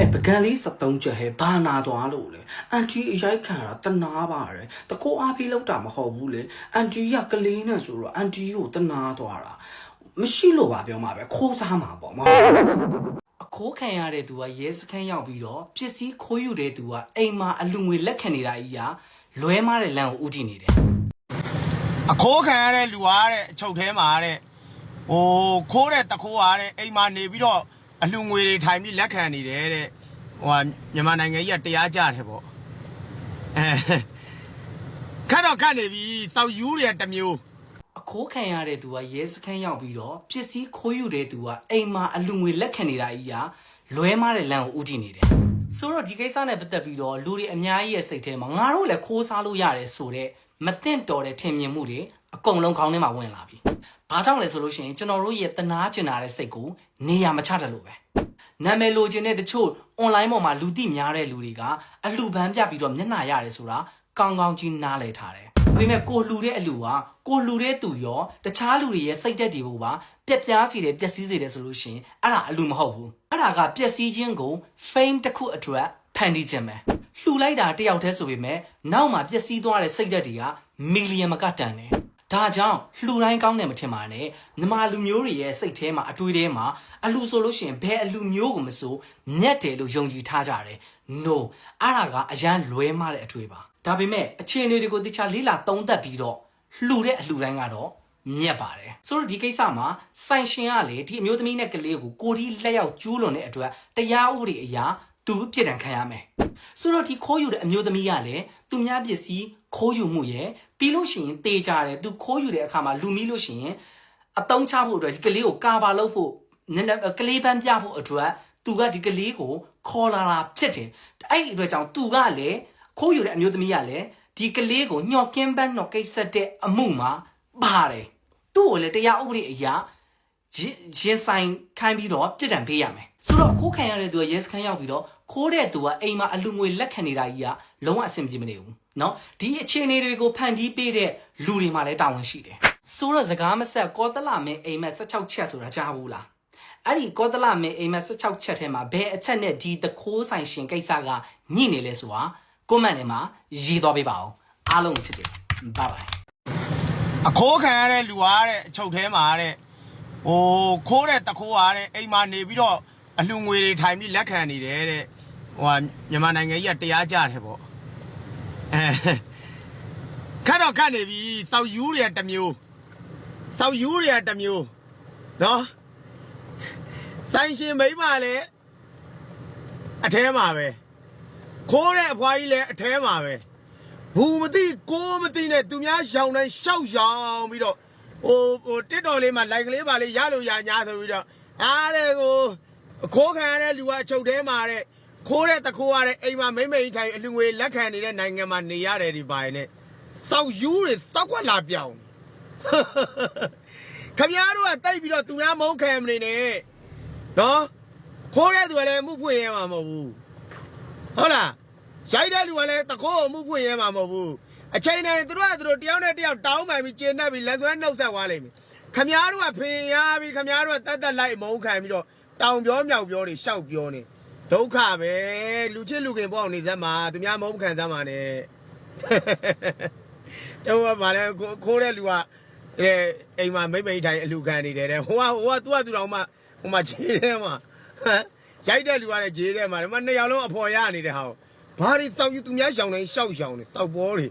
အဲပကံလေး73ချက်ဟဲဘာနာသွားလို့လဲအန်တီအရိုက်ခံရတာတနာပါတယ်တကိုအားပေးလောက်တာမဟုတ်ဘူးလေအန်တီကကလေးနဲ့ဆိုတော့အန်တီကိုတနာသွားတာမရှိလို့ပါပြောမှာပဲခိုးစားမှာပေါ့မဟုတ်အခိုးခံရတဲ့သူကရဲစခန်းရောက်ပြီးတော့ပစ္စည်းခိုးယူတဲ့သူကအိမ်မှာအလူငွေလက်ခံနေတာကြီးကလွဲမားတဲ့လမ်းကိုဥတီနေတယ်အခိုးခံရတဲ့လူအားတဲ့အချုပ်ထဲမှာတဲ့ဟိုခိုးတဲ့တခိုးအားတဲ့အိမ်မှာနေပြီးတော့ အလှငွေတွေထိုင်ပြီးလက်ခံနေတယ်တဲ့ဟိုဟာမြန်မာနိုင်ငံကြီးကတရားကြတယ်ပေါ့အဲခက်တော့ခက်နေပြီစောက်ယူတွေကတစ်မျိုးအခိုးခံရတဲ့သူကရဲစခန်းရောက်ပြီးတော့ပစ္စည်းခိုးယူတဲ့သူကအိမ်မှာအလူငွေလက်ခံနေတာကြီးကလွဲမားတဲ့လမ်းကိုဥတီနေတယ်ဆိုတော့ဒီကိစ္စနဲ့ပတ်သက်ပြီးတော့လူတွေအများကြီးရဲ့စိတ်ထဲမှာငါတို့လည်းခိုးစားလို့ရတယ်ဆိုတော့မသင့်တော်တဲ့ထင်မြင်မှုတွေအကုန်လုံးခေါင်းထဲမှာဝင်လာပြီ။ ဘာကြောင့်လဲဆိုလို့ရှိရင်ကျွန်တော်တို့ရဲ့တနာကျင်လာတဲ့စိတ်ကိုနေရာမချတတ်လို့ပဲ။နာမည်လိုချင်တဲ့တချို့ online ပေါ်မှာလူသိများတဲ့လူတွေကအလှပန်းပြပြီးတော့မျက်နှာရတယ်ဆိုတာကောင်းကောင်းကြီးနားလည်ထားတယ်။ဒါပေမဲ့ကိုလှူတဲ့အလှကကိုလှူတဲ့သူရောတခြားလူတွေရဲ့စိတ်သက်တွေကိုပါပြက်ပြားစီတယ်ပျက်စီးစေတယ်ဆိုလို့ရှိရင်အဲ့ဒါအလှမဟုတ်ဘူး။အဲ့ဒါကပျက်စီးခြင်းကို fame တစ်ခုအတွက်ဖန်တီးခြင်းပဲ။လှူလိုက်တာတယောက်တည်းဆိုပေမဲ့နောက်မှာပျက်စီးသွားတဲ့စိတ်သက်တွေကမီလီယံမကတန်တယ်။ ဒါကြောင့်လှူတိုင်းကောင်းတယ်မထင်ပါနဲ့။မြမလူမျိုးတွေရဲ့စိတ်ထဲမှာအတွေးထဲမှာအလှဆိုလို့ရှိရင်ဘယ်အလှမျိုးကိုမဆိုမြတ်တယ်လို့ယုံကြည်ထားကြတယ်။ no အဲ့ဒါကအရန်လွဲမတဲ့အတွေးပါ။ဒါပေမဲ့အခြေအနေတွေကိုတခြားလေးလာသုံးသပ်ပြီးတော့လှူတဲ့အလှတိုင်းကတော့မြက်ပါတယ်ဆိုတော့ဒီကိစ္စမှာဆိုင်ရှင်ကလေဒီအမျိုးသမီးနဲ့ကလေးကိုကိုဒီလက်ရောက်ကျူးလွန်တဲ့အတွက်တရားဥပဒေအရာ သူပြစ်ဒဏ်ခံရမယ်ဆိုတော့ဒီခိုးယူတဲ့အမျိုးသမီးကလည်းသူများပစ္စည်းခိုးယူမှုရဲ့ပြီးလို့ရှိရင်တေးကြတယ်သူခိုးယူတဲ့အခါမှာလူမီလို့ရှိရင်အတုံးချဖို့အတွက်ဒီကလေးကိုကာပါလုပ်ဖို့နည်းနည်းကလေးပန်းပြဖို့အတွက်သူကဒီကလေးကိုခေါ်လာတာဖြစ်တယ်အဲ့ဒီအတွက်ကြောင့်သူကလည်းခိုးယူတဲ့အမျိုးသမီးကလည်းဒီကလေးကိုညှော်ကင်းပန်းတော့ကိစ္စတဲ့အမှုမှာပါတယ်သူ့ကိုလည်းတရားဥပဒေအရာ ရင်ရင်ဆိုင်ခိုင်းပြီးတော့ပြစ်ဒဏ်ပေးရမယ်ဆိုတော့ခိုးခံရတဲ့သူကရဲစခန်းရောက်ပြီးတော့ခိုးတဲ့သူကအိမ်မှာအလူငွေလက်ခံနေတာကြီးကလုံးဝအဆင်ပြေမနေဘူးเนาะဒီအခြေအနေတွေကိုဖန်တီးပေးတဲ့လူတွေမှလည်းတာဝန်ရှိတယ်ဆိုတော့စကားမဆက်ကောတလမင်းအိမ်မက်16ချက်ဆိုတာကြားဘူးလားအဲ့ဒီကောတလမင်းအိမ်မက်16ချက်ထဲမှာဘယ်အချက်နဲ့ဒီတခိုးဆိုင်ရှင်ကိစ္စကညှိနေလဲဆိုတာကွန်မန့်ထဲမှာရေးသွားပေးပါအောင်အားလုံးချစ်တယ်ဘိုင်ဘိုင် အခိုးခံရတဲ့လူအားတဲ့အချုပ်ထဲမှာတဲ့ ဟိုခိုးတဲ့တခိုးအားတဲ့အိမ်မှာနေပြီးတော့အလှငွေတွေထိုင်ပြီးလက်ခံနေတယ်တဲ့ဟိုဟာမြန်မာနိုင်ငံကြီးကတရားကြတယ်ပေါ့အဲခက်တော့ခက်နေပြီစောက်ယူတွေကတစ်မျိုးစောက်ယူတွေကတစ်မျိုးနော်ဆိုင်ရှင်မိန်းမလည်းအထဲမှာပဲခိုးတဲ့အဖွားကြီးလည်းအထဲမှာပဲဘူးမသိကိုမသိနဲ့သူများရှောင်းတိုင်းရှောက်ရှောင်းပြီးတော့ ဟိုဟိုတစ်တော်လေးမှာလိုက်ကလေးပါလေးရလို့ရညာဆိုပြီးတော့အားတဲ့ကိုအခိုးခံရတဲ့လူကအချုပ်ထဲမှာတဲ့ခိုးတဲ့တခိုးရတဲ့အိမ်မှာမိမ့်မိန်ထိုင်အလူငွေလက်ခံနေတဲ့နိုင်ငံမှာနေရတယ်ဒီပါရင်နဲ့စောက်ယူတွေစောက်ခွက်လာပြောင်းခမည်းတော်ကတိတ်ပြီးတော့သူများမုန်းခံမနေနဲ့နော်ခိုးတဲ့သူကလည်းမှုဖွင့်ရမှာမဟုတ်ဘူးဟုတ်လားရိုက်တဲ့လူကလည်းတခိုးအမှုဖွင့်ရဲမှာမဟုတ်ဘူး အချိန်တိုင်းသူတို့ကသူတို့တယောက်နဲ့တယောက်တောင်းပန်ပြီးကျင်းနှက်ပြီးလက်ဆွဲနှုတ်ဆက်သွားလိမ့်မယ်ခမားတို့ကဖင်ရပြီးခမားတို့ကတတ်တတ်လိုက်အမုန်းခံပြီးတော့တောင်ပြောမြောက်ပြောနေရှောက်ပြောနေဒုက္ခပဲလူချစ်လူခင်ပေါ့နေစမ်းမှာသူများမုန်းခံစမ်းမှာနဲ့တော့ဗာလဲခိုးတဲ့လူကအဲအိမ်မှာမိမ့်မိတ်ထိုင်အလူခံနေတယ်တဲ့ဟိုကဟိုကသူကသူတော်မှဟိုမှာခြေထဲမှာဟမ်ရိုက်တဲ့လူကလည်းခြေထဲမှာဒီမှာနှစ်ယောက်လုံးအဖော်ရနေတဲ့ဟာကိုဘာတွေစောက်ယူသူများရှောင်နေရှောက်ရှောင်နေစောက်ပေါ်တွေ